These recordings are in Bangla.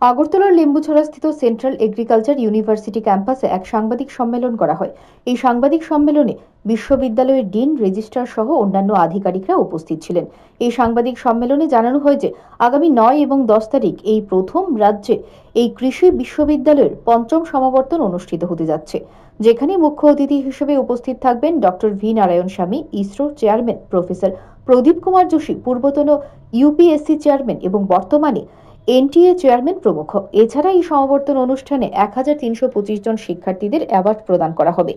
আগরতলার লেম্বুছড়াস্থিত সেন্ট্রাল এগ্রিকালচার ইউনিভার্সিটি ক্যাম্পাসে এক সাংবাদিক সম্মেলন করা হয়। এই সাংবাদিক সম্মেলনে বিশ্ববিদ্যালয়ের ডিন রেজিস্ট্রার সহ অন্যান্য আধিকারিকরা উপস্থিত ছিলেন। এই সাংবাদিক সম্মেলনে জানানো হয় যে, আগামী নয় এবং দশ তারিখ এই প্রথম রাজ্যে এই কৃষি বিশ্ববিদ্যালয়ের পঞ্চম সমাবর্তন অনুষ্ঠিত হতে যাচ্ছে, যেখানে মুখ্য অতিথি হিসেবে উপস্থিত থাকবেন doctor V Narayan Swami, ISRO chairman professor Pradeep Kumar Joshi, পূর্বতন UPSC chairman এবং বর্তমানে এনটিএ চেয়ারম্যান প্রমুখ। এছাড়া এই সমাবর্তন অনুষ্ঠানে এক হাজার তিনশো পঁচিশ জন শিক্ষার্থীদের অ্যাওয়ার্ড প্রদান করা হবে,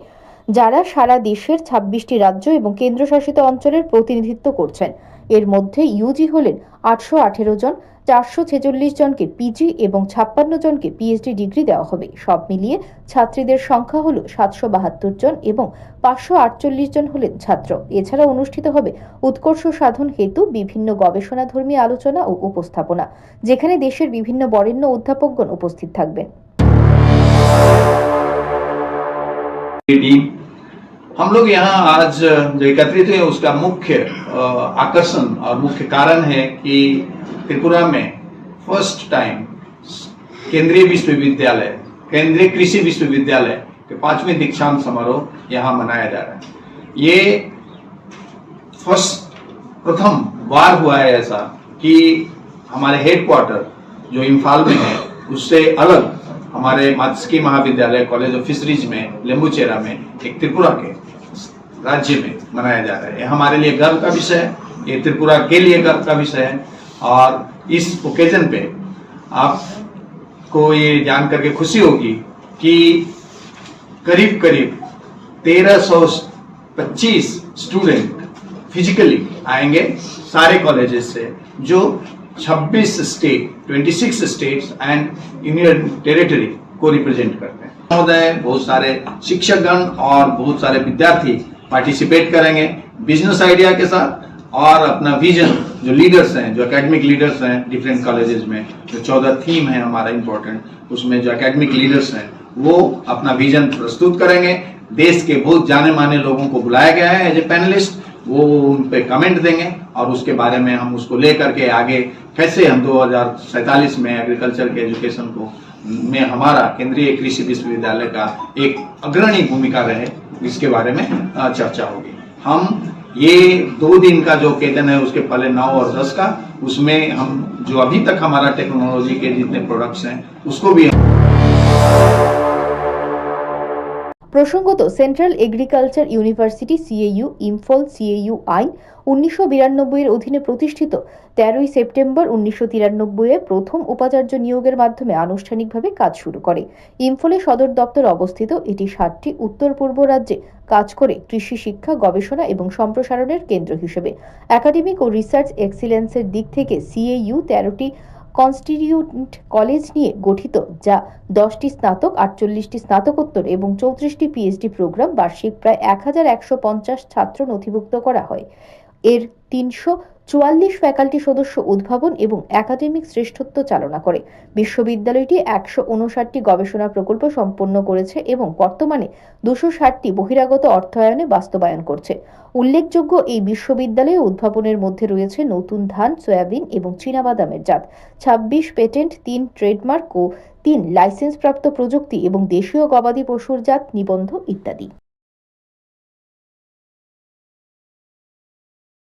যারা সারা দেশের ছাব্বিশটি রাজ্য এবং কেন্দ্রশাসিত অঞ্চলের প্রতিনিধিত্ব করছেন। এর মধ্যে ইউজি হলেন আটশো আঠেরো জন, চারশো ছেচল্লিশ জনকে পিজি এবং ছাপ্পান্ন জনকে পিএইচডি ডিগ্রি দেওয়া হবে। সব মিলিয়ে ছাত্রীদের সংখ্যা হল সাতশো বাহাত্তর জন এবং পাঁচশো আটচল্লিশ জন হলেন ছাত্র। এছাড়া অনুষ্ঠিত হবে উৎকর্ষ সাধন হেতু বিভিন্ন গবেষণাধর্মী আলোচনা ও উপস্থাপনা, যেখানে দেশের বিভিন্ন বরেণ্য অধ্যাপকগণ উপস্থিত থাকবেন। हम लोग यहाँ आज जो एकत्रित हुए, उसका मुख्य आकर्षण और मुख्य कारण है कि त्रिपुरा में फ़र्स्ट टाइम केंद्रीय विश्वविद्यालय, केंद्रीय कृषि विश्वविद्यालय के पाँचवें दीक्षांत समारोह यहाँ मनाया जा रहा है। ये फ़र्स्ट प्रथम बार हुआ है ऐसा कि हमारे हेडक्वार्टर जो इम्फाल में है, उससे अलग हमारे मात्स्की महाविद्यालय कॉलेज ऑफ़ फिशरीज में, लेम्बुचेरा में, एक त्रिपुरा के राज्य में मनाया जा रहा है। ये हमारे लिए गर्व का विषय है। ये त्रिपुरा के लिए गर्व का विषय है। और इस ओकेजन पे आपको ये जान करके खुशी होगी कि करीब करीब तेरह सौ पच्चीस स्टूडेंट फिजिकली आएँगे। सारे कॉलेजेस से, जो 26 state 26 states and union territory को रिप्रेजेंट करते हैं। महोदय, बहुत सारे शिक्षकगण और बहुत सारे विद्यार्थी पार्टिसिपेट करेंगे बिज़नेस आइडिया के साथ और अपना विजन जो लीडर्स हैं, जो एकेडमिक लीडर्स हैं डिफरेंट कॉलेजेस में, जो चौदह थीम है हमारा इम्पोर्टेंट उसमें जो एकेडमिक लीडर्स हैं, वो अपना विजन प्रस्तुत करेंगे। देश के बहुत जाने माने लोगों को बुलाया गया है एज ए पैनलिस्ट वो उन पे कमेंट देंगे और उसके बारे में हम उसको लेकर के आगे कैसे हम दो में एग्रीकल्चर के एजुकेशन को, में हमारा केंद्रीय कृषि विश्वविद्यालय का एक अग्रणी भूमिका रहे, इसके बारे में चर्चा होगी। हम ये दो दिन का जो केतन है, उसके पहले नौ और दस का, उसमें हम जो अभी तक हमारा टेक्नोलॉजी के जितने प्रोडक्ट्स हैं, उसको भी প্রসঙ্গত, central agriculture university, CAU, Imphal, CAU, আইন উনিশশো বিরানব্বই এর অধীনে প্রতিষ্ঠিত। তেরোই সেপ্টেম্বর উনিশশো তিরানব্বই এ প্রথম উপাচার্য নিয়োগের মাধ্যমে আনুষ্ঠানিকভাবে কাজ শুরু করে। ইম্ফলে সদর দপ্তর অবস্থিত, এটি ষাটটি উত্তর পূর্ব রাজ্যে কাজ করে, কৃষি শিক্ষা, গবেষণা এবং সম্প্রসারণের কেন্দ্র হিসেবে। একাডেমিক ও রিসার্চ এক্সিলেন্সের দিক থেকে সিএইউ তেরোটি কনস্টিটিউন্ট কলেজ নিয়ে গঠিত, যা দশটি স্নাতক, আটচল্লিশটি স্নাতকোত্তর এবং চৌত্রিশটি পিএইচডি প্রোগ্রাম বার্ষিক প্রায় এক হাজার একশো পঞ্চাশ ছাত্র নথিভুক্ত করা হয়। এর তিনশো চুয়াল্লিশ ফ্যাকাল্টি সদস্য উদ্ভাবন এবং একাডেমিক শ্রেষ্ঠত্ব চালনা করে। বিশ্ববিদ্যালয়টি একশো উনষাটটি গবেষণা প্রকল্প সম্পন্ন করেছে এবং বর্তমানে দুশো ষাটটি বহিরাগত অর্থায়নে বাস্তবায়ন করছে। উল্লেখযোগ্য, এই বিশ্ববিদ্যালয়ে উদ্ভাবনের মধ্যে রয়েছে নতুন ধান, সয়াবিন এবং চীনাবাদামের জাত, ছাব্বিশ পেটেন্ট, তিন ট্রেডমার্ক ও তিন লাইসেন্সপ্রাপ্ত প্রযুক্তি এবং দেশীয় গবাদি পশুর জাত, নিবন্ধ ইত্যাদি।